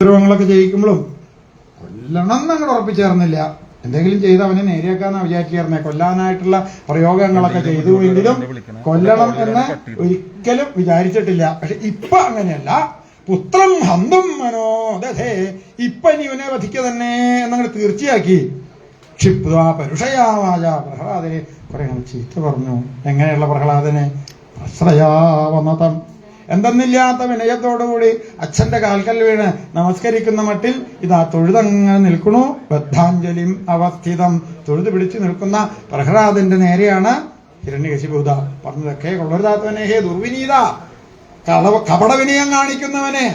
ദ്രോഹങ്ങളൊക്കെ ജയിക്കുമ്പോഴും കൊല്ലണം എന്നങ്ങോട്ട് ഉറപ്പിച്ചേർന്നില്ല എന്തെങ്കിലും ചെയ്ത് അവനെ നേരെയാക്കാന്നാ വിചാരിച്ചേർന്നേ. കൊല്ലാനായിട്ടുള്ള പ്രയോഗങ്ങളൊക്കെ ചെയ്തുവെങ്കിലും കൊല്ലണം എന്ന് ഒരിക്കലും വിചാരിച്ചിട്ടില്ല. പക്ഷെ ഇപ്പൊ അങ്ങനെയല്ല. പുത്രം ഹന്തും മനോദേ ഇപ്പൊ ഇനി ഇവനെ വധിക്ക തന്നെ എന്നങ്ങനെ തീർച്ചയാക്കി. ക്ഷിപ്ത പരുഷയാവാജ പ്രഹ്ലാദനെ കുറെ ചീത്ത പറഞ്ഞു. എങ്ങനെയുള്ള പ്രഹ്ലാദനെ? പ്രശ്രയാവനതം എന്തെന്നില്ലാത്ത വിനയത്തോടുകൂടി അച്ഛന്റെ കാൽക്കൽ വീണ് നമസ്കരിക്കുന്ന മട്ടിൽ ഇതാ തൊഴുതങ്ങനെ നിൽക്കണു ബദ്ധാഞ്ജലിം അവസ്ഥിതം. തൊഴുത് പിടിച്ചു നിൽക്കുന്ന പ്രഹ്ലാദന്റെ നേരെയാണ് ഹിരണ്യകശിഭൂത പറഞ്ഞതൊക്കെ കൊള്ളരുതാത്തവനെ. ഹേ ദുർവിനീത! കളവ കപട വിനയം കാണിക്കുന്നവനെ.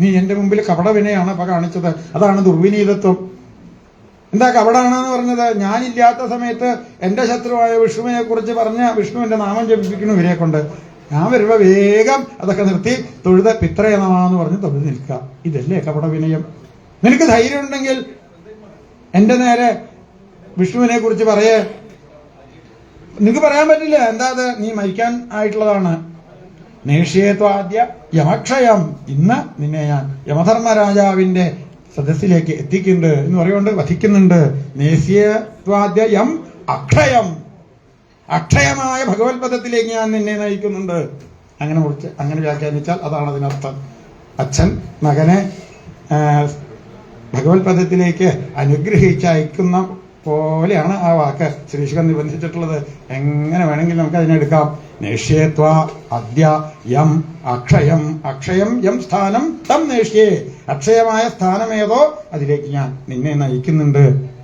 നീ എന്റെ മുമ്പിൽ കപട വിനയാണ് അപ്പൊ കാണിച്ചത്. അതാണ് ദുർവിനീതത്വം. എന്താ കപടാണെന്ന് പറഞ്ഞത്? ഞാനില്ലാത്ത സമയത്ത് എന്റെ ശത്രുവായ വിഷ്ണുവിനെ കുറിച്ച് പറഞ്ഞ വിഷ്ണുവിന്റെ നാമം ജപിപ്പിക്കുന്നു ഇവരെ കൊണ്ട് ഞാൻ വരുമ്പോൾ വേഗം അതൊക്കെ നിർത്തി തൊഴുത പിത്രയണമാന്ന് പറഞ്ഞ് തൊഴുത് നിൽക്കുക. ഇതല്ലേ കപട വിനയം? നിനക്ക് ധൈര്യം ഉണ്ടെങ്കിൽ എന്റെ നേരെ വിഷ്ണുവിനെ കുറിച്ച് പറയേ. നിനക്ക് പറയാൻ പറ്റില്ല. എന്താ അത്? നീ മരിക്കാൻ ആയിട്ടുള്ളതാണ്. നേഷ്യത്വാദ്യ യമക്ഷയം. ഇന്ന് നിന്നെ ഞാൻ യമധർമ്മരാജാവിന്റെ സദസ്സിലേക്ക് എത്തിക്കുന്നുണ്ട് എന്ന് പറയുകൊണ്ട് വധിക്കുന്നുണ്ട്. നേസ്യത്വാദ്യ യം അക്ഷയം. അക്ഷയമായ ഭഗവത്പദത്തിലേക്ക് ഞാൻ നിന്നെ നയിക്കുന്നുണ്ട്. അങ്ങനെ കുറിച്ച് അങ്ങനെ വ്യാഖ്യാനിച്ചാൽ അതാണ് അതിനർത്ഥം. അച്ഛൻ മകനെ ഭഗവത്പദത്തിലേക്ക് ഭഗവത് പദത്തിലേക്ക് അനുഗ്രഹിച്ച് അയക്കുന്ന പോലെയാണ് ആ വാക്ക്. ശ്രീശുഖൻ നിബന്ധിച്ചിട്ടുള്ളത്. എങ്ങനെ വേണമെങ്കിലും നമുക്ക് അതിനെടുക്കാം നേഷ്യത്വ അദ്യ യം അക്ഷയം. അക്ഷയം യം സ്ഥാനം തം നേഷ്യേ. അക്ഷയമായ സ്ഥാനമേതോ അതിലേക്ക് ഞാൻ നിന്നെ നയിക്കുന്നുണ്ട്.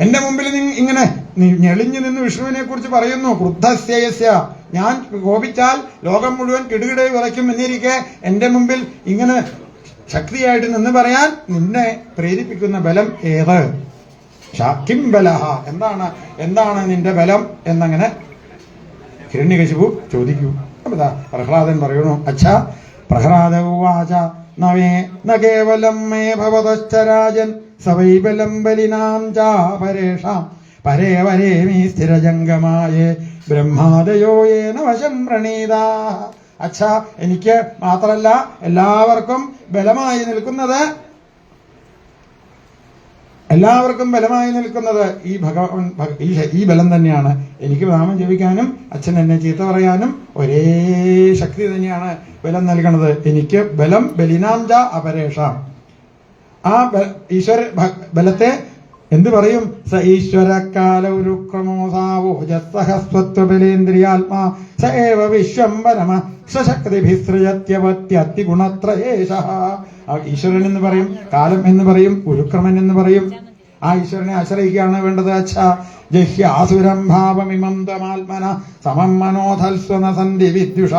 എന്റെ മുമ്പിൽ ഇങ്ങനെ ഞെളിഞ്ഞു നിന്ന് വിഷ്ണുവിനെ കുറിച്ച് പറയുന്നു. ക്രുദ്ധസ്യയസ്യ. ഞാൻ കോപിച്ചാൽ ലോകം മുഴുവൻ കിടുകിടെ വിറയ്ക്കും എന്നിരിക്കെ എന്റെ മുമ്പിൽ ഇങ്ങനെ ശക്തിയായിട്ട് നിന്ന് പറയാൻ നിന്നെ പ്രേരിപ്പിക്കുന്ന ബലം ഏത്? ശാക്കിം ബലഹ. എന്താണ്? എന്താണ് നിന്റെ ബലം എന്നങ്ങനെ ഹിരണ്യകശിപു ചോദിക്കൂ. പ്രഹ്ലാദൻ പറയണു അച്ഛാ പ്രഹ്ലാദ ഉവാച നവേ ന കേവലം മേ ഭവതശ്ചരാജൻ സവൈബലം ബലിനാം ചാപരേഷാം. പരേ വരേ മീ സ്ഥിരജംഗമായേ. ബ്രഹ്മാദയോ ഏന വശം പ്രണീതാ. അച്ഛ എനിക്ക് മാത്രല്ല എല്ലാവർക്കും ബലമായി നിൽക്കുന്നത്. എല്ലാവർക്കും ബലമായി നിൽക്കുന്നത് ഈ ഭഗവാൻ ഈ ബലം തന്നെയാണ്. എനിക്ക് നാമം ജപിക്കാനും അച്ഛൻ എന്നെ ചീത്ത പറയാനും ഒരേ ശക്തി തന്നെയാണ് ബലം നൽകണത്. എനിക്ക് ബലം ബലിനാംജ അപരേഷാം. ആ ഈശ്വര ബലത്തെ എന്ത് പറയും? സ ഈശ്വരക്കാല ഉരുക്രമോസാവോജസ്സഹസ്വത്വബലേന്ദ്രിയാത്മാ സ ഏവ വിശ്വംബരമ സശക്തിഭിസൃജത്യവത്യത്തി ഗുണത്രയേശ ആ ഈശ്വരൻ എന്ന് പറയും കാലം എന്ന് പറയും ഉരുക്രമൻ എന്ന് പറയും. ആ ഈശ്വരനെ ആശ്രയിക്കുകയാണ് വേണ്ടത് അച്ഛ. ജഹ്യാസുരം ഭാവമിമം തമാത്മന സമം മനോധൽസ്വന സന്ധി വിദ്യുഷ.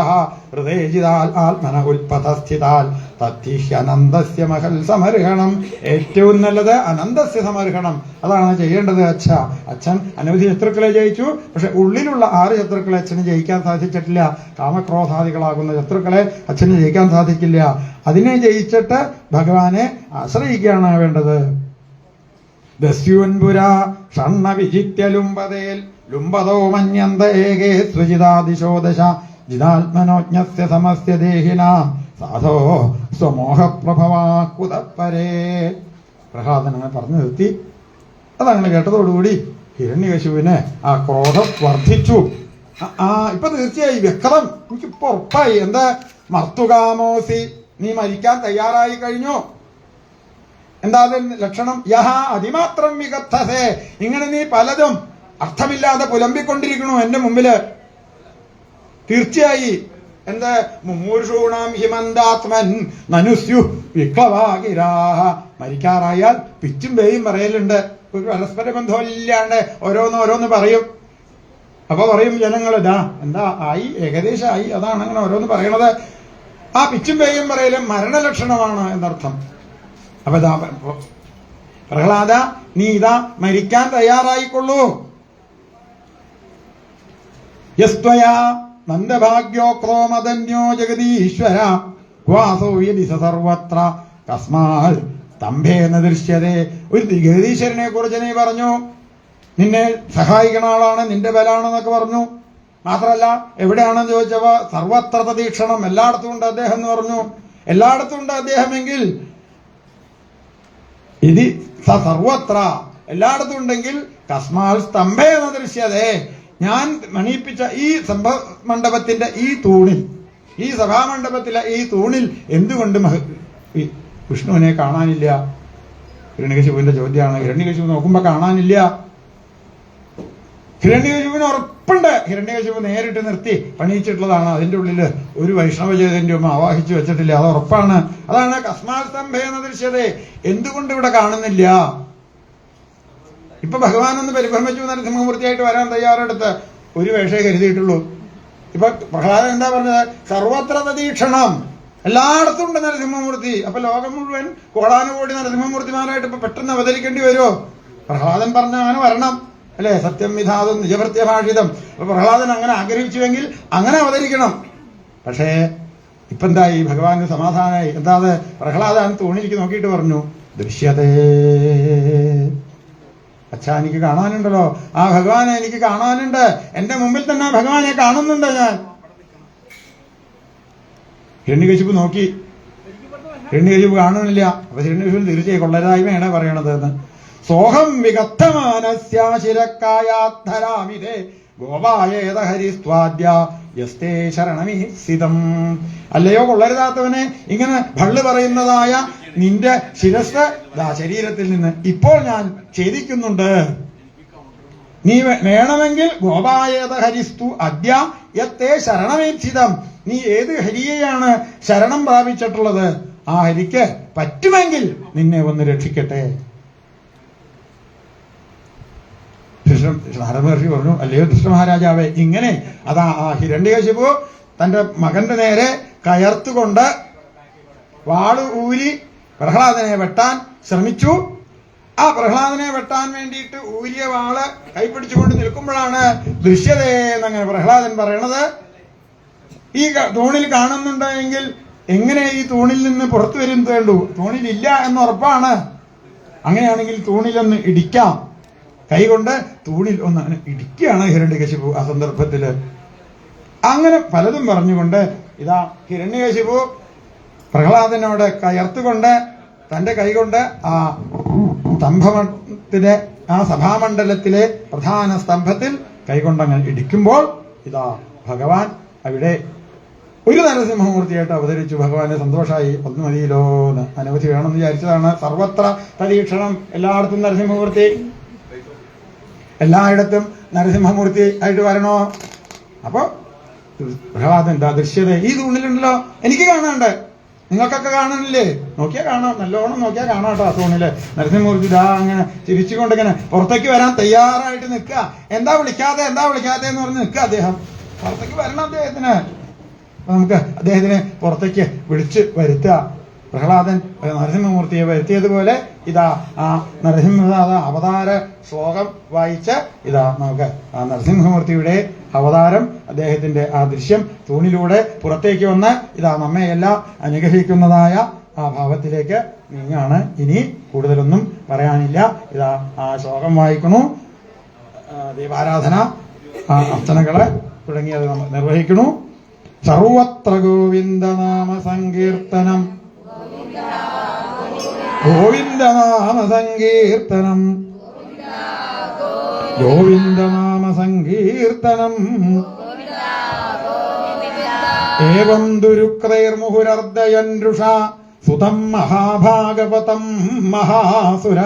ഹൃദയജിതാൽ ആത്മന ഉൽപതസ്ഥിതാൽ തത്തിഹ്യനന്ദസ്യ മഹൽ സമർഹണം ഏറ്റവും നല്ലത് അനന്തസ്യ സമർഹണം അതാണ് ചെയ്യേണ്ടത് അച്ഛ. അച്ഛൻ അനവധി ശത്രുക്കളെ ജയിച്ചു. പക്ഷെ ഉള്ളിലുള്ള ആറ് ശത്രുക്കളെ അച്ഛന് ജയിക്കാൻ സാധിച്ചിട്ടില്ല. കാമക്രോധാദികളാകുന്ന ശത്രുക്കളെ അച്ഛന് ജയിക്കാൻ സാധിക്കില്ല. അതിനെ ജയിച്ചിട്ട് ഭഗവാനെ ആശ്രയിക്കുകയാണ് വേണ്ടത്. ദസ്യൂൻപുര ഷണ്ണ വിജിത്യ ലുംബതേൽ ലുംബതോ മന്യന്ത ഏകേ സ്വജിതാദിശോ ദശ ജിതാത്മനോജ്ഞസ്യ സമസ്യ ദേഹിനാം. സാധോ സ്വമോഹപ്രഭവാക്കുതപ്പരേ പ്രഹ്ലാദൻ അങ്ങനെ പറഞ്ഞു നിർത്തി. അതങ്ങനെ കേട്ടതോടുകൂടി ഹിരണ്യകശുവിന് ആ ക്രോധം വർദ്ധിച്ചു. ആ- ഇപ്പൊ തീർച്ചയായി വ്യക്തം. എനിക്കിപ്പോ ഉറപ്പായി. എന്താ? മർത്തുകാമോസി നീ മരിക്കാൻ തയ്യാറായി കഴിഞ്ഞു? എന്താ ലക്ഷണം? യഹ അതിമാത്രം വികത്തസേ ഇങ്ങനെ നീ പലതും അർത്ഥമില്ലാതെ പുലമ്പിക്കൊണ്ടിരിക്കണു എന്റെ മുമ്പിൽ. തീർച്ചയായി എന്ത്? മുമൂർഷൂണാം ഹിമന്താത്മൻ നനുസ്യു വിക്ലവാകിരാഹ മരിക്കാറായാൽ പിച്ചും പേയും പറയലുണ്ട്. ഒരു പരസ്പര ബന്ധമില്ലാണ്ട് ഓരോന്ന് ഓരോന്ന് പറയും. അപ്പൊ പറയും ജനങ്ങൾ ഇതാ എന്താ ആയി ഏകദേശം ആയി അതാണ് അങ്ങനെ ഓരോന്ന് പറയണത്. ആ പിച്ചും പേയും പറയലും മരണലക്ഷണമാണ് എന്നർത്ഥം. അപ്പൊ ഇതാ പ്രഹ്ലാദ നീ ഇതാ മരിക്കാൻ തയ്യാറായിക്കൊള്ളൂ. യസ്ത്വയാ നന്ദഭാഗ്യോക്തോ മദന്യോ ജഗദീശ്വര. ക്വാസോ യതി സർവത്ര. കസ്മാൽ സ്തംഭേന ദൃശ്യതേ. ഒരു ജഗദീശ്വരനെ കുറിച്ച് നീ പറഞ്ഞു. നിന്നെ സഹായിക്കണ ആളാണ് നിന്റെ ബലാണെന്നൊക്കെ പറഞ്ഞു. മാത്രല്ല എവിടെയാണെന്ന് ചോദിച്ചവ സർവത്ര പ്രതീക്ഷണം എല്ലായിടത്തും ഉണ്ട് അദ്ദേഹം എന്ന് പറഞ്ഞു. എല്ലായിടത്തും ഉണ്ട് അദ്ദേഹമെങ്കിൽ ഇത് സർവത്ര. എല്ലായിടത്തും ഉണ്ടെങ്കിൽ കസ്മാൽ സ്തംഭേന ദൃശ്യതേ. ഞാൻ മണിയിപ്പിച്ച ഈ സംഭവ മണ്ഡപത്തിന്റെ ഈ തൂണിൽ ഈ സഭാമണ്ഡപത്തിലെ ഈ തൂണിൽ എന്തുകൊണ്ട് മഹ- വിഷ്ണുവിനെ കാണാനില്ല? ഹിരണ്യകശിപുവിന്റെ ചോദ്യമാണ്. ഹിരണ്യകശിപു നോക്കുമ്പോ കാണാനില്ല. ഹിരണ്യകശിപുവിന് ഉറപ്പുണ്ട്. ഹിരണ്യകശിപു നേരിട്ട് നിർത്തി പണിയിച്ചിട്ടുള്ളതാണ്. അതിന്റെ ഉള്ളിൽ ഒരു വൈഷ്ണവ ഒന്നും ആവാഹിച്ചു വെച്ചിട്ടില്ല. അത് ഉറപ്പാണ്. അതാണ് കസ്മാൽ സ്തംഭേന ദൃശ്യതേ. എന്തുകൊണ്ട് ഇവിടെ കാണുന്നില്ല? ഇപ്പൊ ഭഗവാൻ ഒന്ന് പരിഭ്രമിച്ചു നരസിംഹമൂർത്തിയായിട്ട് വരാൻ തയ്യാറെടുത്ത് ഒരു വേഷേ കരുതിയിട്ടുള്ളൂ. ഇപ്പൊ പ്രഹ്ലാദൻ എന്താ പറഞ്ഞത്? സർവത്ര പ്രതീക്ഷണം എല്ലായിടത്തും ഉണ്ട് നരസിംഹമൂർത്തി. അപ്പൊ ലോകം മുഴുവൻ കോടാനുകോടി നരസിംഹമൂർത്തിമാരായിട്ട് ഇപ്പൊ പെട്ടെന്ന് അവതരിക്കേണ്ടി വരുമോ പ്രഹ്ലാദൻ പറഞ്ഞ അങ്ങനെ വരണം. അല്ലെ? സത്യം വിധാതും നിജഭൃത്യഭാഷിതം അപ്പൊ പ്രഹ്ലാദൻ അങ്ങനെ ആഗ്രഹിച്ചുവെങ്കിൽ അങ്ങനെ അവതരിക്കണം. പക്ഷേ ഇപ്പൊ എന്തായി ഭഗവാന് സമാധാനമായി എന്താ പ്രഹ്ലാദൻ തോണിലേക്ക് നോക്കിയിട്ട് പറഞ്ഞു ദൃശ്യതേ. അച്ഛാ എനിക്ക് കാണാനുണ്ടല്ലോ. ആ ഭഗവാനെ എനിക്ക് കാണാനുണ്ട്. എന്റെ മുമ്പിൽ തന്നെ ഭഗവാനെ കാണുന്നുണ്ട് ഞാൻ. ഹിരണ്യകശിപ്പ് നോക്കി. ഹിരണ്യകശിപ്പ് കാണുന്നില്ല. അപ്പൊ ഹിരണ്യകശിപ്പ് തീർച്ചയായും കൊള്ളരായ്മയാണ് പറയണത് എന്ന്. സോഹം വികത്തമാനസ്യാശിരക്കായാധരാമിതേ ഗോപായേത ഹരിസ്വാദ്യ യസ്തേ ശരണമീസിതം അല്ലയോ കൊള്ളരുതാത്തവനെ? ഇങ്ങനെ ഭള്ളു പറയുന്നതായ നിന്റെ ശിരസ് ശരീരത്തിൽ നിന്ന് ഇപ്പോൾ ഞാൻ ഛേദിക്കുന്നുണ്ട്. നീ വേണമെങ്കിൽ ഗോപായേത ഹരിസ്തു അദ്യ യത്തേ ശരണമേക്ഷിതം നീ ഏത് ഹരിയെയാണ് ശരണം പ്രാപിച്ചിട്ടുള്ളത്? ആ ഹരിക്ക് പറ്റുമെങ്കിൽ നിന്നെ ഒന്ന് രക്ഷിക്കട്ടെ. ഹരമഹർഷി പറഞ്ഞു അല്ലയോ കൃഷ്ണമഹാരാജാവേ ഇങ്ങനെ അതാ ആ ഹിരണ്യകശിപു തന്റെ മകന്റെ നേരെ കയർത്തുകൊണ്ട് വാൾ ഊരി പ്രഹ്ലാദനെ വെട്ടാൻ ശ്രമിച്ചു. ആ പ്രഹ്ലാദനെ വെട്ടാൻ വേണ്ടിയിട്ട് ഊരിയ വാൾ കൈപ്പിടിച്ചുകൊണ്ട് നിൽക്കുമ്പോഴാണ് ദൃശ്യതേ എന്നങ്ങനെ പ്രഹ്ലാദൻ പറയണത്. ഈ തൂണിൽ കാണുന്നുണ്ട് എങ്കിൽ എങ്ങനെ ഈ തൂണിൽ നിന്ന് പുറത്തു വരും വേണ്ടു തൂണിലില്ല എന്ന് ഉറപ്പാണ്. അങ്ങനെയാണെങ്കിൽ തൂണിലൊന്ന് ഇടിക്കാം. കൈകൊണ്ട് തൂണിൽ ഒന്ന് ഇടിക്കുകയാണ് ഹിരണ്യകശിപു ആ സന്ദർഭത്തിൽ. അങ്ങനെ പലതും പറഞ്ഞുകൊണ്ട് ഇതാ ഹിരണ്യകശിപു പ്രഹ്ലാദനോട് കയർത്തുകൊണ്ട് തന്റെ കൈകൊണ്ട് ആ സ്തംഭത്തിലെ ആ സഭാമണ്ഡലത്തിലെ പ്രധാന സ്തംഭത്തിൽ കൈകൊണ്ടങ്ങ് ഇടിക്കുമ്പോൾ ഇതാ ഭഗവാൻ അവിടെ ഒരു നരസിംഹമൂർത്തിയായിട്ട് അവതരിച്ചു. ഭഗവാനെ സന്തോഷമായി ഒന്ന് മതിയല്ലോ എന്ന് അനവധി വേണമെന്ന് വിചാരിച്ചതാണ്. സർവത്ര പരീക്ഷണം എല്ലായിടത്തും നരസിംഹമൂർത്തി. എല്ലായിടത്തും നരസിംഹമൂർത്തി ആയിട്ട് വരണോ? അപ്പൊ പ്രഹ്ലാദൻ ദൃശ്യത ഈ തൂണിലുണ്ടല്ലോ. എനിക്ക് കാണാണ്ട് നിങ്ങൾക്കൊക്കെ കാണുന്നില്ലേ നോക്കിയാ കാണാം. നല്ലോണം നോക്കിയാ കാണാം കേട്ടോ തൂണിൽ നരസിംഹമൂർത്തി ഇതാ അങ്ങനെ ചിരിച്ചുകൊണ്ട് ഇങ്ങനെ പുറത്തേക്ക് വരാൻ തയ്യാറായിട്ട് നിൽക്കുക. എന്താ വിളിക്കാതെ? എന്താ വിളിക്കാതെ എന്ന് പറഞ്ഞ് നിൽക്കുക അദ്ദേഹം. പുറത്തേക്ക് വരണം അദ്ദേഹത്തിന്. നമുക്ക് അദ്ദേഹത്തിനെ പുറത്തേക്ക് വിളിച്ച് വരുത്തുക. പ്രഹ്ലാദൻ നരസിംഹമൂർത്തിയെ വരുത്തിയതുപോലെ ഇതാ ആ നരസിംഹനാഥ അവതാര ശ്ലോകം വായിച്ച് ഇതാ നമുക്ക് ആ നരസിംഹമൂർത്തിയുടെ അവതാരം അദ്ദേഹത്തിന്റെ ആ ദൃശ്യം തൂണിലൂടെ പുറത്തേക്ക് വന്ന് ഇതാ നമ്മയെല്ലാം അനുഗ്രഹിക്കുന്നതായ ആ ഭാവത്തിലേക്ക് നീങ്ങാണ്. ഇനി കൂടുതലൊന്നും പറയാനില്ല. ഇതാ ആ ശ്ലോകം വായിക്കണു ദീപാരാധന ആ, അർച്ചനകൾ തുടങ്ങിയത് നമ്മൾ നിർവഹിക്കണു സർവത്ര ഗോവിന്ദനാമ സങ്കീർത്തനം ഗോവിന്ദനാമ സങ്കീർത്തനം ഗോവിന്ദനാമ സങ്കീർത്തനം ഏവം ദുരുക്രൈർമുഹുരർദ്ദയൻരുഷ സുതം മഹാഭാഗവതം മഹാസുര.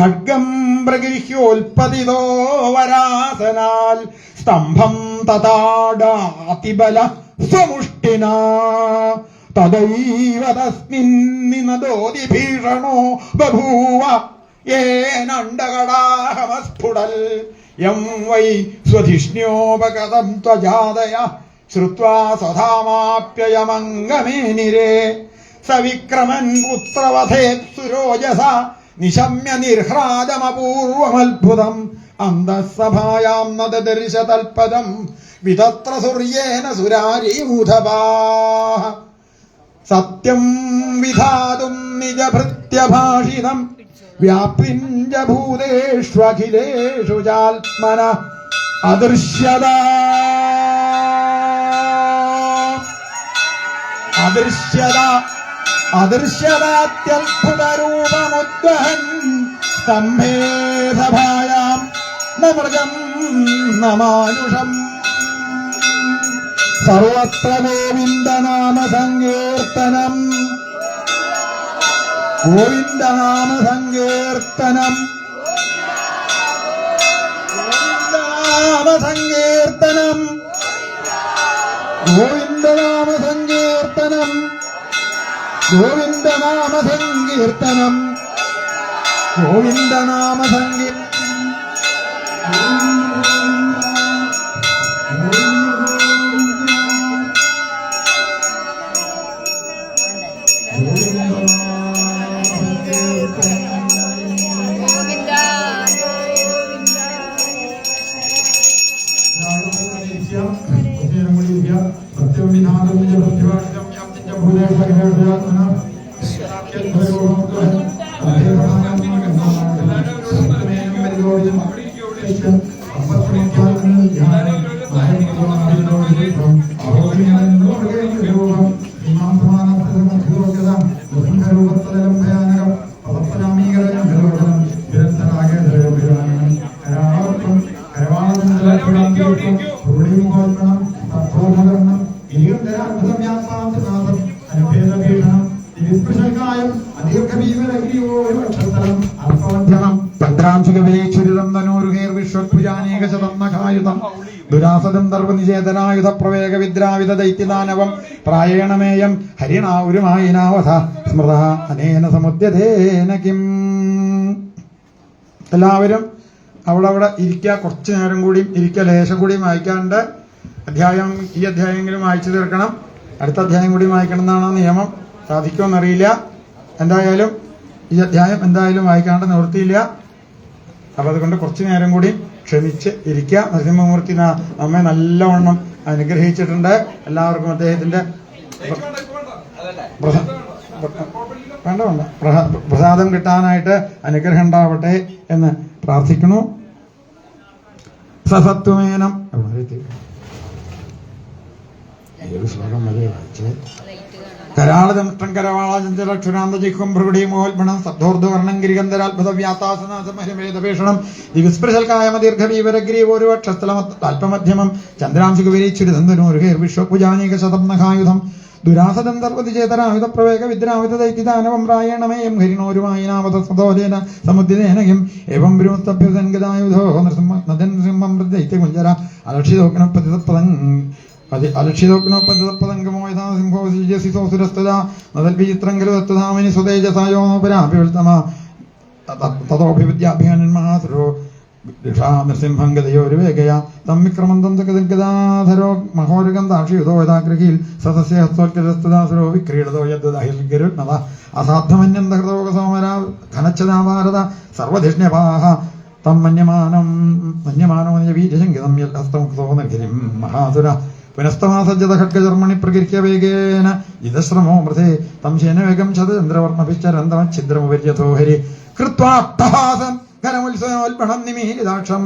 ഖഡ്ഗം പ്രഗൃഹ്യോൽപതിതോ വരാസനാൽ സ്തംഭം തഥാടാതിബല സ്വമുഷ്ടിന. തദൈവ തസ്മിന്നിനദോതി ഭീഷണോ ബഭൂവ യേനണ്ടകടാഹമസ്ഫുടൽ യം വൈ സ്വധിഷ്ണ്യോപഗതം ത്വജാതയ. निरे സ്വധാമാപ്യയമംഗമേനിരേ സവിക്രമൻ പുത്രവധേത് സുരോജസ. നിശമ്യ നിർഹ്രാജമപൂർവമത്ഭുതം അന്തഃസഭായാം നദദർശ തൽപദം. വിതത്ര സൂര്യേന സുരാരീമൂധപാ സത്യം വിധാതും നിജഭൃത്യഭാഷിതം. വ്യാപിഞ്ച ഭൂതേഷ്വഖിലേഷു ചാത്മന അദൃശ്യത. അദൃശ്യത. അദൃശ്യതാത്യത്ഭുതരൂപമുദ്വഹൻ സംഭേദഭായാം നമൃഗം നമാനുഷം. സർവത്ര ഗോവിന്ദനാമ സങ്കീർത്തനം ഗോവിന്ദനാമ സങ്കീർത്തനം ഗോവിന്ദനാമ സങ്കീർത്തനം ഗോവിന്ദനാമ സങ്കീർത്തനം ഗോവിന്ദനാമ സങ്കീർത്തനം ഗോവിന്ദനാമ സങ്കീർത്തനം Lord, that our faithful ദർവനിചേതനായുധ പ്രവേഗ വിദ്രാവിധ ദൈത്യദാനവം. പ്രായേണമേയം ഹരിണാവുരുമായിനാവധ സ്മൃത അനേന സമുദ്യതേന കിം. എല്ലാവരും അവിടെ അവിടെ ഇരിക്കുക. കുറച്ച് നേരം കൂടിയും ഇരിക്കുക. ലേശം കൂടിയും വായിക്കാണ്ട് അധ്യായം ഈ അധ്യായമെങ്കിലും വായിച്ചു തീർക്കണം. അടുത്ത അധ്യായം കൂടി വായിക്കണം എന്നാണ് നിയമം. സാധിക്കുമെന്നറിയില്ല എന്തായാലും ഈ അധ്യായം എന്തായാലും വായിക്കാണ്ട് നിവൃത്തിയില്ല. അപ്പൊ അതുകൊണ്ട് കുറച്ചു നേരം കൂടി ക്ഷമിച്ച് ഇരിക്കുക നരസിംഹമൂർത്തി നമ്മെ നല്ലവണ്ണം അനുഗ്രഹിച്ചിട്ടുണ്ട്. എല്ലാവർക്കും അദ്ദേഹത്തിന്റെ വേണ്ട വേണ്ട. പ്രസാദം കിട്ടാനായിട്ട് അനുഗ്രഹം ഉണ്ടാവട്ടെ എന്ന് പ്രാർത്ഥിക്കുന്നു. സസത്വമേനം ശ്ലോകം വരെ വായിച്ചേ. നഖായുധം ദുരാസദം സർവതിചേതരായുധ പ്രവേഗ വിദ്രാവിധ ദൈത്യദാനവം സമുദ്രേനയം ഏവം ബ്രഹ്മസ്തഭ്യുതൻ ഗതായുധോ നൃസിംഹ ദൈത്യകുഞ്ചര പതിതപ്പദം അതി അലക്ഷിതോഗ്നോപദപദംഗമോ യഥാ സിംഹോ സിജസിസോസുരസ്തദാ നദൽവിചിത്രങ്കലു ദത്തധാമനി സ്വതേജസായോപരാഭിവൽത്തമ തതോഭിവിദ്യാഭ്യാന്മഹാസുരോ നൃസിംഹം ഗതയോരുവേഗയ തമ്മിക്രമന്തം ഗദാധരോ മഹോരുഗം ദാക്ഷിയുതോ യഥാഗ്രഹീൽ സദസ്യ ഹസ്തോൽക്കരസ്തദാസുരോ വിക്രീഡതോ യദ്ദഹിൽഗരുത്നത അസാധ്യമന്യന്തഹൃതോകസോമര ഘനച്ചതാഭാരത സർവധിഷ്ണ്യപാഹ. തം മന്യമാനം മന്യമാനോ വീര്യശങ്കിതം യൽഹസ്തമുക്തോ നിർഗിരിം മഹാസുര. പുനസ്തമാസജ്ജത ഖഡ്ഗചർമ്മണി പ്രകൃഹ്യ വേഗേന ഇതശ്രമോ മൃതേ തം ശേനവേഗം ശതചന്ദ്രവർണഭിശ്ചരന്തമച്ഛിദ്രമുപര്യഥോ ഹരി. കൃത്വാട്ടഹാസം ഖരമുത്സവോൽപണം നിമീലിതാക്ഷം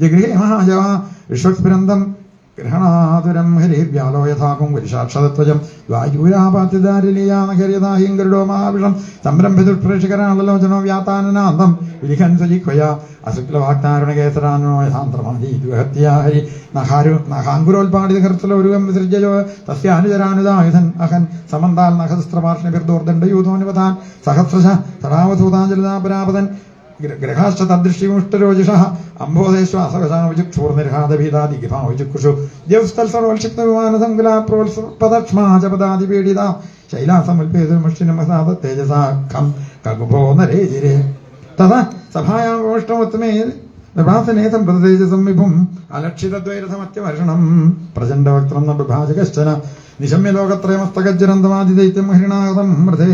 ജഗൃഹേ മഹാജവ വിശ്വസ്ഫുരന്തം ഗ്രഹണാതുരം ഹരിവ്യാലോ യഥാകും പുരുഷാക്ഷതത്വജം. വായുരാപാത്യദാരിലീയാനഹര്യതാഹിം ഗരുഡോ മഹാവിഷം സംരംഭിതുഷ്പ്രേഷികരാണലോചനോ വ്യാതാനനാന്തം. വിലിഖൻ സജിഹ്വയ അശുക്ലവാക്താരുണകേസരാനോ യഥാന്ത്രമാദീഹത്യാ ഹരി നഹാരു നഹാങ്കുരോത്പാടിത കർത്തലോരുകം വിസൃജയോ തസ്യാനുചരാനുദായുധൻ അഹൻ. സമന്താൽ നഖസ്ത്രപാർഷ്ണിഭിർദോർദണ്ഡയൂതോനുപതാൻ സഹസ്രശ തടാവസൂതാഞ്ജലിതാപരാപതൻ ഗ്രഹാശ്ച സങ്കുല പ്രോത്സപദക്ഷ്മാ ചപദാദിപീഡിത ശൈലാസമുൽപേതുർമുഷ്ടിനമസാദ തേജസാഖം കകുഭോ നരേജിരേ തഥാ സഭായാമോഷ്ടമോത്തമേ വിഭാസനേ പ്രതേജസം വിഭും. അലക്ഷിതദ്വൈരഥമത്യവർഷണം പ്രചണ്ഡവക്ത്രം ന വിഭാജകശ്ചന നിശമ്യ മൃതേ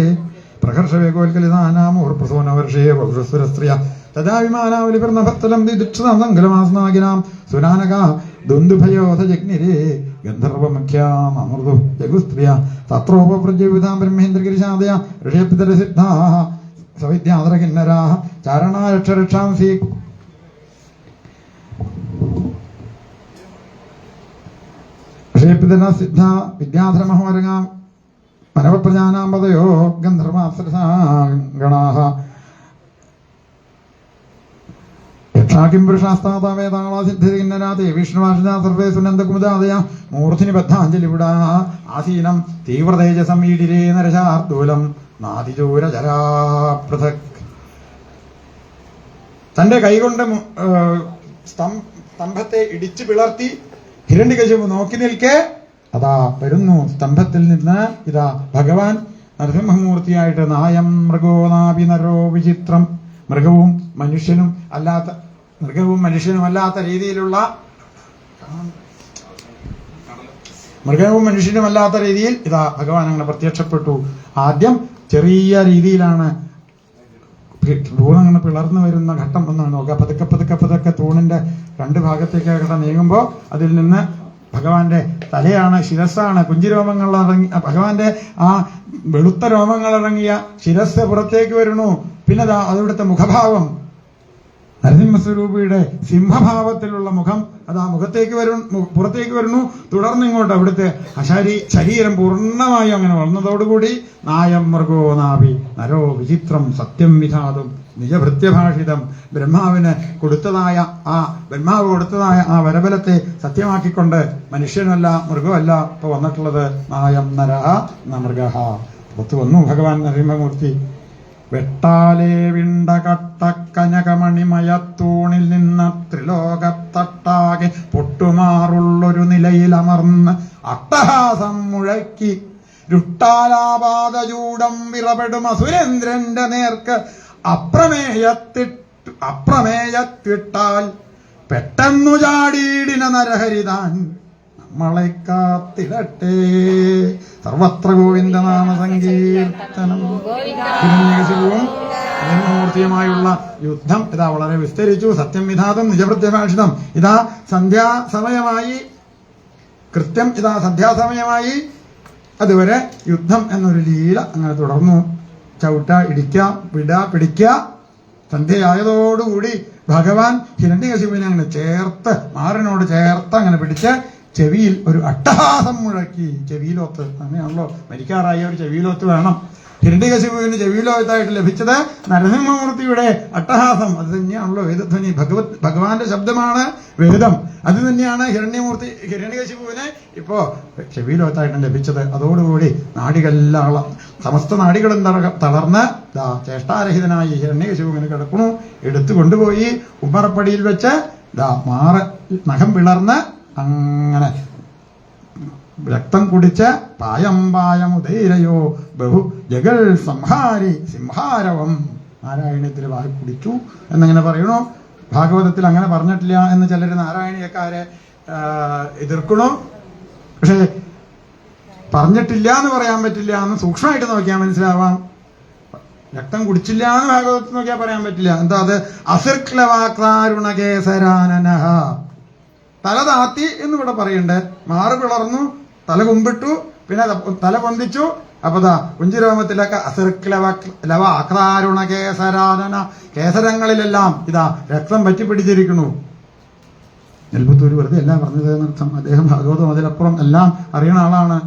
പ്രകർഷവേഗോൽക്കലിതാനാമൂർപ്രസൂനവർഷേ വപുഷസ്വരസ്ത്രിയ തഥാ സുനാനക മനവപ്രജാനാമ്പതയോ ഗന്ധർവാപ്സരസാഗണാഹ യക്ഷാകിം പുരുഷാസ്താവേതാളാസിദ്ധിന്നരാതെ വിഷ്ണുവാഷിന സർവേ സുനന്ദകുമുദാദയ മൂർധിനി ബദ്ധാഞ്ജലി വിടാ ആസീനം തീവ്രതേജസം ഈടിരേ നരശാർദൂലം നാദിചൂരജരാപൃഥക് തന്റെ കൈകൊണ്ട് സ്തം- സ്തംഭത്തെ ഇടിച്ചു പിളർത്തി ഹിരണ്യകശിപു നോക്കി നിൽക്കെ അതാ വരുന്നു സ്തംഭത്തിൽ നിന്ന് ഇതാ ഭഗവാൻ നരസിംഹമൂർത്തിയായിട്ട് നായം മൃഗോ നാഭി നരോ വിചിത്രം. മൃഗവും മനുഷ്യനും അല്ലാത്ത മൃഗവും മനുഷ്യനും അല്ലാത്ത രീതിയിലുള്ള മൃഗവും മനുഷ്യനും അല്ലാത്ത രീതിയിൽ ഇതാ ഭഗവാൻ അങ്ങനെ പ്രത്യക്ഷപ്പെട്ടു. ആദ്യം ചെറിയ രീതിയിലാണ് തൂണങ്ങനെ പിളർന്നു വരുന്ന ഘട്ടം ഒന്നാണ് നോക്കുക പതുക്കെ പതുക്കെ പതുക്കെ തൂണിന്റെ രണ്ട് ഭാഗത്തേക്ക് ഭാഗത്തേക്കൊക്കെ നീങ്ങുമ്പോൾ അതിൽ നിന്ന് ഭഗവാന്റെ തലയാണ് ശിരസ്സാണ്. കുഞ്ചിരോമങ്ങൾ ഇറങ്ങി ഭഗവാന്റെ ആ വെളുത്ത രോമങ്ങൾ ഇറങ്ങിയ ശിരസ് പുറത്തേക്ക് വരുന്നു. പിന്നെ അതിവിടുത്തെ മുഖഭാവം. നരസിംഹസ്വരൂപിയുടെ സിംഹഭാവത്തിലുള്ള മുഖം അത് ആ മുഖത്തേക്ക് വരു പുറത്തേക്ക് വരുന്നു. തുടർന്ന് ഇങ്ങോട്ട് അവിടുത്തെ അശാരി ശരീരം പൂർണമായും അങ്ങനെ വളർന്നതോടുകൂടി നായം മൃഗോ നാഭി. നരോ വിചിത്രം സത്യം വിധാതും. നിജഭൃത്യഭാഷിതം ബ്രഹ്മാവിന് കൊടുത്തതായ ആ ബ്രഹ്മാവ് കൊടുത്തതായ ആ വരബലത്തെ സത്യമാക്കിക്കൊണ്ട് മനുഷ്യനല്ല മൃഗമല്ല ഇപ്പൊ വന്നിട്ടുള്ളത്. നായം നര മൃഗ. പുറത്തു വന്നു ഭഗവാൻ നരസിംഹമൂർത്തി. വെട്ടാലേ വിണ്ട കട്ടക്കനകമണിമയത്തൂണിൽ നിന്ന് ത്രിലോകത്തട്ടാകെ പൊട്ടുമാറുള്ളൊരു നിലയിൽ അമർന്ന് അട്ടഹാസം മുഴക്കി. രുട്ടാലാപാതചൂടം വിറപെടും അസുരേന്ദ്രന്റെ നേർക്ക്. അപ്രമേയത്തിട്ട് അപ്രമേയത്തിട്ടാൽ പെട്ടെന്നു ചാടിയിടിന നരഹരിതാൻ നമ്മളെ കാത്തിടട്ടെ. സർവത്ര ഗോവിന്ദനാമ സങ്കീർത്തനം ഹിരണ്യകശിപുവും മൂർത്തിയുമായുള്ള യുദ്ധം ഇതാ വളരെ വിസ്തരിച്ചു. സത്യം വിധാതം നിജപ്രത്യഭാഷിതം ഇതാ സന്ധ്യാസമയമായി കൃത്യം ഇതാ സന്ധ്യാസമയമായി അതുവരെ യുദ്ധം എന്നൊരു ലീല അങ്ങനെ തുടർന്നു. ചവിട്ട ഇടിക്ക വിട പിടിക്ക. സന്ധ്യയായതോടുകൂടി ഭഗവാൻ ഹിരണ്യകശിപുവിനെ അങ്ങനെ ചേർത്ത് മാറിനോട് ചേർത്ത് അങ്ങനെ പിടിച്ച് ചെവിയിൽ ഒരു അട്ടഹാസം മുഴക്കി ചെവിയിലോത്ത് അങ്ങനെയാണല്ലോ മരിക്കാറായ ഒരു ചെവിയിലോത്ത് വേണം. ഹിരണ്യകശിപുവിന് ചെവിയിലോത്തായിട്ട് ലഭിച്ചത് നരസിംഹമൂർത്തിയുടെ അട്ടഹാസം. അത് തന്നെയാണല്ലോ വേദധ്വനി. ഭഗവത് ഭഗവാന്റെ ശബ്ദമാണ് വേദം. അത് തന്നെയാണ് ഹിരണ്യമൂർത്തി ഹിരണ്യകശിപുവിന് ഇപ്പോ ചെവിയിലോത്തായിട്ട് ലഭിച്ചത്. അതോടുകൂടി നാടികളെല്ലാം സമസ്ത നാടികളും തള- തളർന്ന് ദാ ചേഷ്ടാരഹിതനായി ഹിരണ്യകശിപുവിന് കിടക്കണു എടുത്തു കൊണ്ടുപോയി ഉമ്മറപ്പടിയിൽ വെച്ച് ദാ മാറ നഖം പിളർന്ന് അങ്ങനെ. രക്തം കുടിച്ച പായം പായം ഉദൈരയോ ബഹു ജഗൽ സംഹാരി സിംഹാരവം. നാരായണത്തിൽ വായി കുടിച്ചു എന്നങ്ങനെ പറയണു? ഭാഗവതത്തിൽ അങ്ങനെ പറഞ്ഞിട്ടില്ല എന്ന് ചിലർ നാരായണീയക്കാരെ എതിർക്കണോ? പക്ഷേ പറഞ്ഞിട്ടില്ല എന്ന് പറയാൻ പറ്റില്ല എന്ന് സൂക്ഷ്മമായിട്ട് നോക്കിയാൽ മനസ്സിലാവാം. രക്തം കുടിച്ചില്ല എന്ന് ഭാഗവതത്തിൽ നോക്കിയാൽ പറയാൻ പറ്റില്ല. എന്താ അത്? അസിർക്ലവാക്താരുണകേസരാനനഹ തല താത്തി എന്ന് ഇവിടെ പറയണ്ടേ. മാറ് പിളർന്നു തല കുമ്പിട്ടു പിന്നെ തല പൊന്തിച്ചു. അപ്പൊ ദാ കുഞ്ചിരോമത്തിലൊക്കെ അസിർക്ലവ ലവ അക്രാരുണ കേസരാനന കേസരങ്ങളിലെല്ലാം ഇതാ രക്തം പറ്റിപ്പിടിച്ചിരിക്കുന്നു നെൽപുത്തൂര് വെറുതെ എല്ലാം പറഞ്ഞത് എന്നർത്ഥം അദ്ദേഹം ഭാഗവതം അതിലപ്പുറം എല്ലാം അറിയണ ആളാണ്.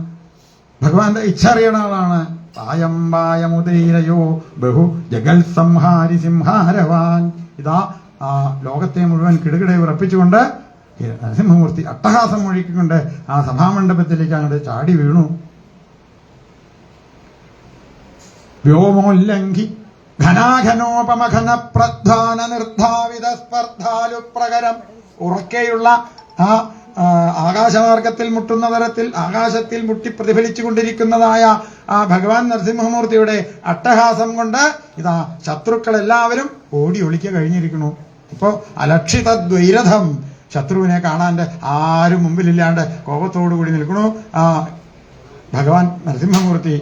ഭഗവാന്റെ ഇച്ഛ അറിയണ ആളാണ്. പായം പായമുദീരയോ ബഹു ജഗൽ സംഹാരി സിംഹാരവാൻ. ഇതാ ആ ലോകത്തെ മുഴുവൻ കിടുകിടെ ഉറപ്പിച്ചുകൊണ്ട് നരസിംഹമൂർത്തി അട്ടഹാസം ഒഴുക്കിക്കൊണ്ട് ആ സഭാമണ്ഡപത്തിലേക്ക് അങ്ങോട്ട് ചാടി വീണു. വ്യോമോല്ലംഘി ഘനാഘനോപമഘന പ്രധാന നിർദ്ധാവിത സ്പർദ്ധാലു പ്രകരം ഉറക്കെയുള്ള ആ ആകാശമാർഗത്തിൽ മുട്ടുന്ന തരത്തിൽ ആകാശത്തിൽ മുട്ടി പ്രതിഫലിച്ചു കൊണ്ടിരിക്കുന്നതായ ആ ഭഗവാൻ നരസിംഹമൂർത്തിയുടെ അട്ടഹാസം കൊണ്ട് ഇതാ ശത്രുക്കൾ എല്ലാവരും ഓടി ഒളിക്ക കഴിഞ്ഞിരിക്കുന്നു. ഇപ്പോ അലക്ഷിത ദ്വൈരഥം ശത്രുവിനെ കാണാണ്ട് ആരും മുമ്പിലില്ലാണ്ട് കോപത്തോടു കൂടി നിൽക്കണു? ആ ഭഗവാൻ നരസിംഹമൂർത്തി.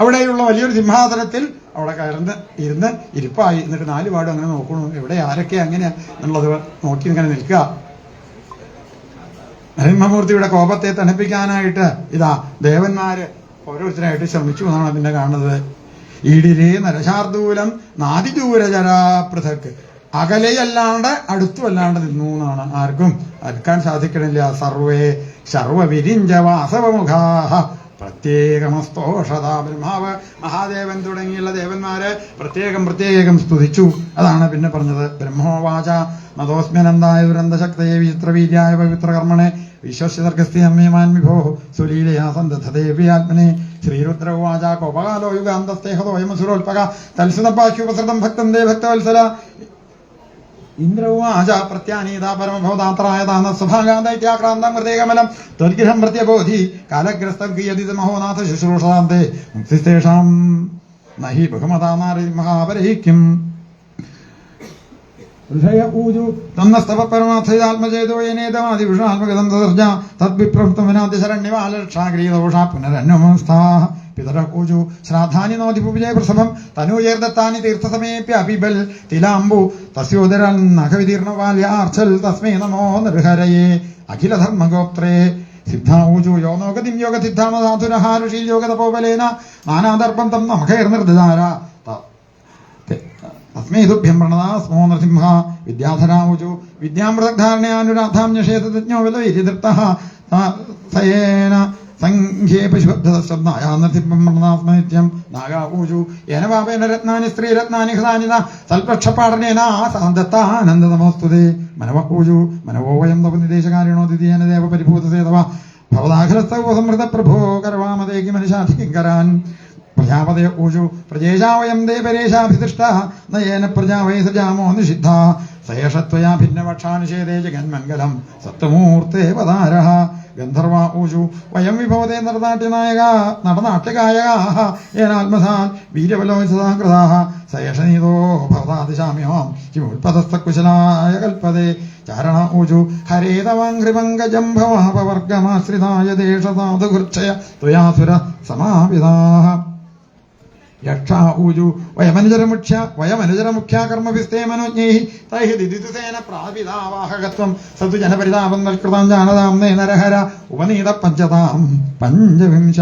അവിടെയുള്ള വലിയൊരു സിംഹാസനത്തിൽ അവിടെ കയറുന്ന ഇരുന്ന് ഇരിപ്പായി. എന്നിട്ട് നാല് പാടും അങ്ങനെ നോക്കണു. എവിടെ ആരൊക്കെ അങ്ങനെ എന്നുള്ളത് നോക്കി ഇങ്ങനെ നിൽക്കുക. നരസിംഹമൂർത്തിയുടെ കോപത്തെ തണുപ്പിക്കാനായിട്ട് ഇതാ ദേവന്മാര് ഓരോരുത്തരായിട്ട് ശ്രമിച്ചു എന്നാണ് അതിന്റെ കാണുന്നത്. ഈടിരേ നരശാർദൂലം നാദിദൂരചരാ പൃഥക്. അകലെയല്ലാണ്ട് അടുത്തുമല്ലാണ്ട് നിന്നു എന്നാണ് ആർക്കും അടുക്കാൻ സാധിക്കണില്ല. സർവേ സർവവിരിഞ്ച വാസവമുഖാഹ. പ്രത്യേകമസ്തോഷത ബ്രഹ്മാവ്. മഹാദേവൻ തുടങ്ങിയുള്ള ദേവന്മാരെ പ്രത്യേകം പ്രത്യേകം സ്തുതിച്ചു. അതാണ് പിന്നെ പറഞ്ഞത്. ബ്രഹ്മോവാച. മതോസ്മ്യനന്ദായ ദുരന്തശക്തയെ വിചിത്രവീര്യായ പവിത്രകർമ്മണെ. വിശ്വസ്യതർക്കസ്തി അമ്യമാൻ വിഭോ. സുലീലയാ സന്ധതദേവ്യാത്മനെ ശ്രീരുദ്ര ഉവാച. കോപകാലോ യുഗാന്തസ്തേഹതോയമസുരോൽപക തൽസുതപാശ്യുപസൃതം ഭക്തം ദേ ഭക്തവത്സല ഇന്ദ്രവാച പ്രത്യാനീത പരമഭവതാത്രായ താന സ്വഭാഗാദൈത്യാക്രാന്തം ഹൃദയകമലം ത്വദ്ഗൃഹം പ്രത്യബോധി കാലഗ്രസ്തം കിയതി മഹോനാഥ ശുശ്രൂഷാന്തെ മുക്തിസ്തേഷാം നഹി ബഹുമതാനാരി മഹാപരഹിക്കും ഋഷയൂജു തന്നസ്തവ പരമാർത്ഥിതാത്മചേതോ യനേതമാദിവിഷാത്മകതം തദർജ തദ്വിപ്രവൃത്തം വിനാദ്യശരണ്യവാലക്ഷാഗ്രീതോഷാ പുനരന്വമസ്ഥാ. പിതര ശ്രാധാന്യ നോതിപുജയ പ്രസഭം. തനൂജേർദത്താനി തീർത്ഥസമേപ്യ അപിബൽ തിലാംബു. തസ്യോദരൻ നഖവിതീർണവാല്യാർച്ചൽ തസ്മേ നമോ നൃഹരയേ. അഖിലധർമ്മഗോത്രേ. സിദ്ധാഊജു യോനോഗതിം യോഗസിദ്ധാമധാതുരഹാ ഋഷി യോഗതപോബലേന. നാനാദർപ്പം തം നമഖൈർനിർദ്ധാര തസ്മൈ തുഭ്യം പ്രണതാ സ്മോ നൃസിംഹ വിദ്യാധരാമുജു വിദ്യാമൃതധാരണയാനുരാധാം ഞഷേതജ്ഞോ വിലവിരിതൃപ്ത സയേന. സംഖ്യേ പശുബദ്ധനായ നൃസിംഹം പ്രണതാസ്മനിത്യം നാഗാപൂജു. ഏന പാപേന രത്നാനി സ്ത്രീ സ്ത്രീരത്നാനി ഹൃദാനിത സൽപക്ഷപാടനേന സാന്തത്താനന്ദനമോസ്തുതേ. മനവപൂജു മനവോ വയം തപ നിദേശകാരിണോ ദ്വിതീയന ദേവ പരിഭൂതസേതവ ഭവദാഖിലസ്തവ സമൃദ്ധ പ്രഭോ കരവാമതേക്ക് മനുഷ്യാധികരാൻ പ്രജാപതയ ഊജു പ്രജേശാവയം ദേ പരേഷാഭിതിഷ്ട നയേന പ്രജാ വൈ സജാമോ നിഷിദ്ധ. സേഷത്വയാ ഭിന്നപക്ഷാനുഷേദേ ജഗന്മംഗലം. സത്വമൂർത്തേ പദാര ഗന്ധർവ ഊജു. വയം വിഭവതേ നരനാട്യനായക നടനാട്യഗായകാ. ഏനാത്മസാൽ വീരബലോത്സതാകൃതാ സയേഷനീതോ ഭവതാദിശാമ്യോം കിമുൽപതസ്തകുശലായ കൽപ്പതേ ചാരണ ഊജു. ഹരേതവാഘ്രിപങ്കജം ഭവാപവർഗമാശ്രിതായ ദേശസാധുഘൃക്ഷയ ത്വയാസുര സമാപിതാः യക്ഷ ഊജു വയമനുജരമുഖ്യ വയമനുജരമുഖ്യ കർമ്മഭിസ്തേ മനോജ്ഞൈ തൈ ദിദിതുസേന പ്രാപിതാവാഹകത്വം. സതു ജനപരിതാപം നൽകൃതാം ജാനതാം നേ നരഹര. ഉപനീത പഞ്ചതാം പഞ്ചവിംശ.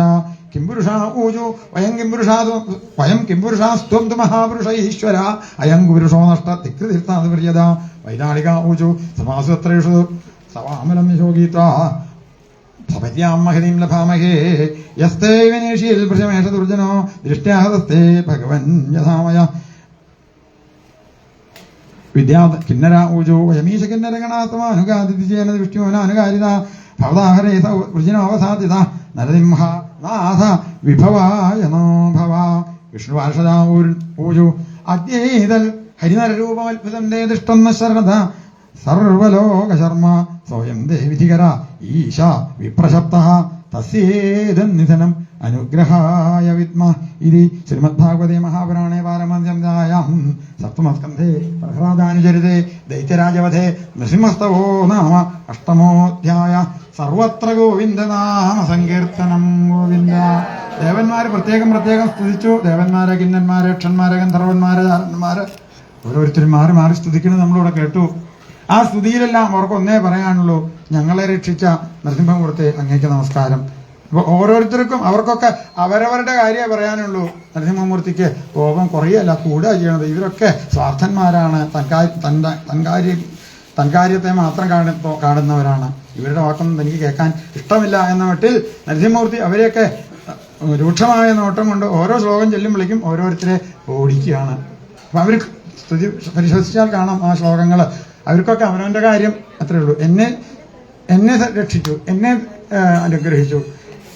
കിം പുരുഷ ഊജു വയം കിം പുരുഷാതു വയം കിം പുരുഷാസ്ത്വം തു മഹാപുരുഷ ഈശ്വര അയം പുരുഷോ നഷ്ട തിക്തീർത്ഥാത് പ്രിയത. വൈതാളിക ഊജു സമാസുത്രേഷു സവാമലം യശോഗീത മഹതിം ലഭാമഹേ. യസ്തേ നേഷിയിൽ പ്രശമേഷ ദുർജനോ ദൃഷ്ട്യാഹതസ്തേ ഭഗവൻ യഥാമയ. വിദ്യാ കിന്നര ഊജോ വയമീശ കിന്നരഗണാത്മാനുഗാദിത്യേന ദൃഷ്ട്യോനാനുകാരിത. ഭവതാഹരേ വൃജിനോവസാദിത നരസിംഹ നാഥ വിഭവായ നോ ഭവ. വിഷ്ണുവാർഷദാ ഊജു. അദ്യൈതൽ ഹരിനരൂപമത്ഭുതം ദേ ദൃഷ്ടം ശരണത. സർവലോകശർമ്മ സ്വയം ദേവിധികര ഈശ വിപ്രശപ്ത തസ്യേതന്നിധനം അനുഗ്രഹായ വിത്മ ഇതി ശ്രീമദ്ഭാഗവതേ മഹാപുരാണേ പാരമധ്യായാം സപ്തമസ്കന്ധേ പ്രഹ്ലാദാനുചരിതേ ദൈത്യരാജവധേ നൃസിംഹസ്തവോ നാമ അഷ്ടമോധ്യായ. സർവത്ര ഗോവിന്ദനാമ സങ്കീർത്തനം ഗോവിന്ദ. ദേവന്മാര് പ്രത്യേകം പ്രത്യേകം സ്തുതിച്ചു. ദേവന്മാരെ കിന്നന്മാരെ യക്ഷന്മാരെ ഗന്ധർവന്മാരെ ധാരന്മാരെ ഓരോരുത്തരും മാറി മാറി സ്തുതിക്കുന്നത് നമ്മളിവിടെ കേട്ടു. ആ സ്തുതിയിലെല്ലാം അവർക്ക് ഒന്നേ പറയാനുള്ളൂ. ഞങ്ങളെ രക്ഷിച്ച നരസിംഹമൂർത്തി അങ്ങേക്ക് നമസ്കാരം. അപ്പൊ ഓരോരുത്തർക്കും അവർക്കൊക്കെ അവരവരുടെ കാര്യമേ പറയാനുള്ളൂ. നരസിംഹമൂർത്തിക്ക് കോപം കുറയല്ല കൂടുക ചെയ്യണത്. ഇവരൊക്കെ സ്വാർത്ഥന്മാരാണ്. തന്റെ തൻകാര്യ തൻകാര്യത്തെ മാത്രം കാണ കാണുന്നവരാണ്. ഇവരുടെ വാക്കൊന്നും തനിക്ക് കേൾക്കാൻ ഇഷ്ടമില്ല എന്ന മട്ടിൽ നരസിംഹമൂർത്തി അവരെയൊക്കെ രൂക്ഷമായ നോട്ടം കൊണ്ട് ഓരോ ശ്ലോകം ചെല്ലുമ്പോഴേക്കും ഓരോരുത്തരെ ഓടിക്കുകയാണ്. അപ്പൊ അവർ സ്തുതി പരിശോധിച്ചാൽ കാണാം ആ ശ്ലോകങ്ങൾ അവർക്കൊക്കെ അവനവന്റെ കാര്യം അത്രേ ഉള്ളൂ. എന്നെ എന്നെ രക്ഷിച്ചു എന്നെ അനുഗ്രഹിച്ചു.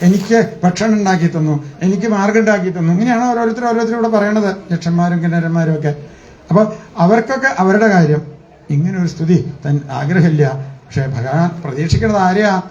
എനിക്ക് ഭക്ഷണം ഉണ്ടാക്കി തന്നു എനിക്ക് മാർഗം ഉണ്ടാക്കി തന്നു. ഇങ്ങനെയാണ് ഓരോരുത്തരും ഓരോരുത്തരും ഇവിടെ പറയണത് യക്ഷന്മാരും കിന്നരന്മാരും ഒക്കെ. അപ്പൊ അവർക്കൊക്കെ അവരുടെ കാര്യം. ഇങ്ങനെ ഒരു സ്തുതി തൻ ആഗ്രഹമില്ല. പക്ഷേ ഭഗവാൻ പ്രതീക്ഷിക്കുന്നത് ആരെയാ?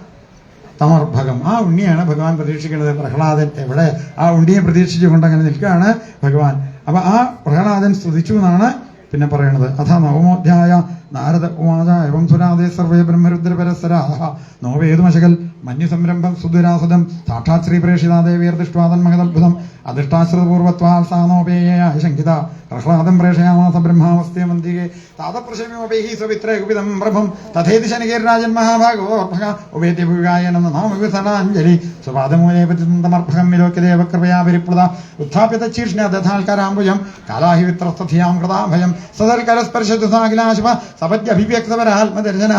തമർഭകം ആ ഉണ്ണിയാണ് ഭഗവാൻ പ്രതീക്ഷിക്കുന്നത്. പ്രഹ്ലാദൻ എവിടെ? ആ ഉണ്ണിയെ പ്രതീക്ഷിച്ചുകൊണ്ട് അങ്ങനെ നിൽക്കുകയാണ് ഭഗവാൻ. അപ്പൊ ആ പ്രഹ്ലാദൻ സ്തുതിച്ചു എന്നാണ് പിന്നെ പറയണത്. അഥ നവമോധ്യായ നാരദ ഉവാച എവം സുരാദേ സർവേ ബ്രഹ്മരുദ്രപരസരാഹ നോവേതുമശകൽ മന്യുസംരംഭം സുദുരാസദം സാക്ഷാത് ശ്രീ പ്രേക്ഷിതാദേവീർ ദൃഷ്ട്വാതന്മഹദത്ഭുതം അധിഷ്ഠാശ്രിതപൂർവത്വാൽ സാനോപേയ ശങ്കിത പ്രഹ്ലാദം പ്രേഷയാമാസ ബ്രഹ്മാവസ്തേ മന്ദികെ താതപ്രശമ്യോപേഹി സ്വവിത്രേ കുപിതം പ്രഭം തഥേതി ശനികേർരാജൻ മഹാഭാഗോർഭക ഉപേതി ഭൂകായനം നാമവിസനാഞ്ജലി സ്വപാദമൂലേ പതിതമർഭകം വിലോക്യദേവ കൃപയാ പരിപ്ലുത. ഉത്ഥാപ്യത ചീഷ്ണ ദധാൽക്കരാംബുജം. കാലാഹി വിത്രസ്ഥിയാം കൃതാഭയം. സദൽക്കരസ്പർശതു സാകിലാശുഭ സപത്യഭിവ്യക്തപരാത്മദർശന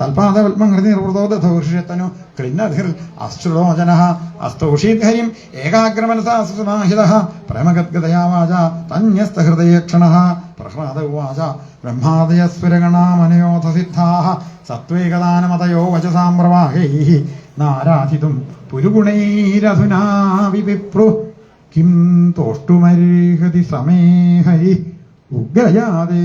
തൽപാദപത്മഹൃതി നിർവൃതോ ദധോഷിഷത്തനു ക്ലിന്നധിർ അശ്രുലോചന അസ്തോഷീധരി ഏകാഗ്രമനസാ സുസമാഹിത പ്രേമഗദ്ഗതയാ വാച തന്യസ്തഹൃദയക്ഷണ പ്രഹ്ലാദ ഉവാച ബ്രഹ്മാദയസ്ഫുരഗണാമനയോധസിദ്ധാ സത്വേകദാനമതയോ വചസാം നാരാധിതും പുരുഗുണൈരധുനാ വിപ്രു കിം തോഷ്ടുമർഹതി സമേ ഹരി ഉഗ്രജാതേ